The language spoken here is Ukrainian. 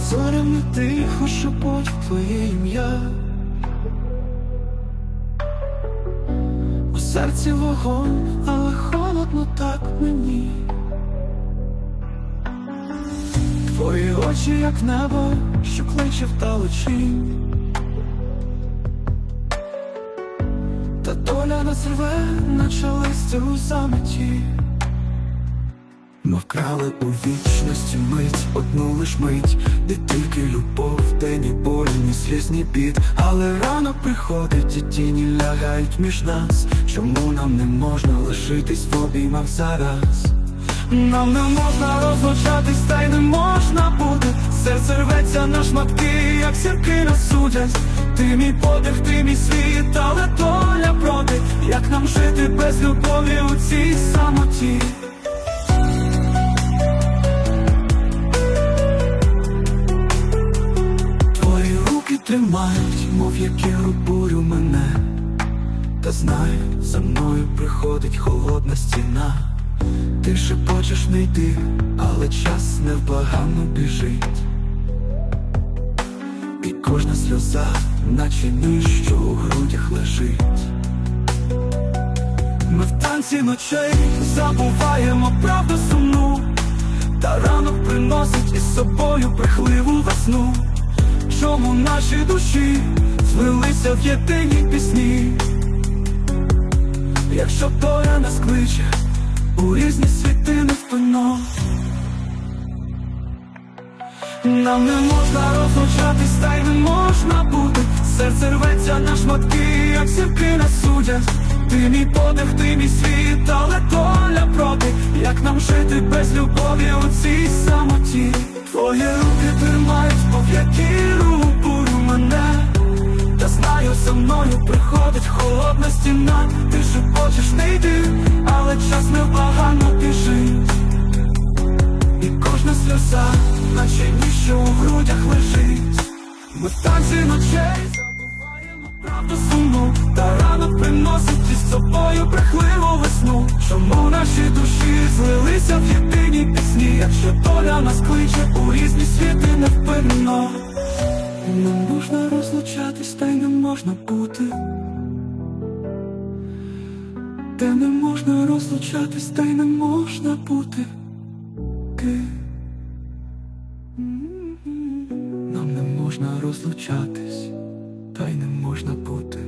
зорями тихо шепочуть твоє ім'я. У серці вогонь, але холодно так мені. Твої очі, як небо, що кличе вдалечінь. Та доля нас рве, наче листя у заметі. Ми вкрали у вічності мить, одну лиш мить, де тільки любов, день і боль, ні сліз, ні бід. Але ранок приходить, і тіні лягають між нас. Чому нам не можна лишитись в обіймах зараз? Нам не можна розлучатись, та й не можна бути. Серце рветься на шматки, як сірки нас судять. Ти мій подих, ти мій світ, але доля проти. Як нам жити без любові у цій самоті? Тримають, мов які бурю мене. Та знай, за мною приходить холодна стіна. Ти шепочеш не йти, але час невблаганно біжить. І кожна сльоза, наче ніж, у грудях лежить. Ми в танці ночей забуваємо правду сумну, та ранок приносить із собою брехливу весну. Чому наші душі злилися в єдиній пісні? Якщо доля нас кличе у різні світи невпинно Нам не можна розлучатись, та й не можна бути. Серце рветься на шматки, як сірки нас судять Ти мій подих, ти мій світ, але доля проти. Як нам жити без любові у цій самоті? Твої приходить холодна стіна Ти шепочеш не йди, але час невблаганно біжить І кожна сльоза, наче ніж, що у грудях лежить. Ми танці ночей забуваємо правду сумну Та ранок приносить із собою брехливу весну. Чому наші душі злилися в єдиній пісні Якщо доля нас кличе у різні світи невпинно не можна розлучатись, та й не можна бути. Де не можна розлучатись, та й не можна бути. Ки. Нам не можна розлучатись, та й не можна бути.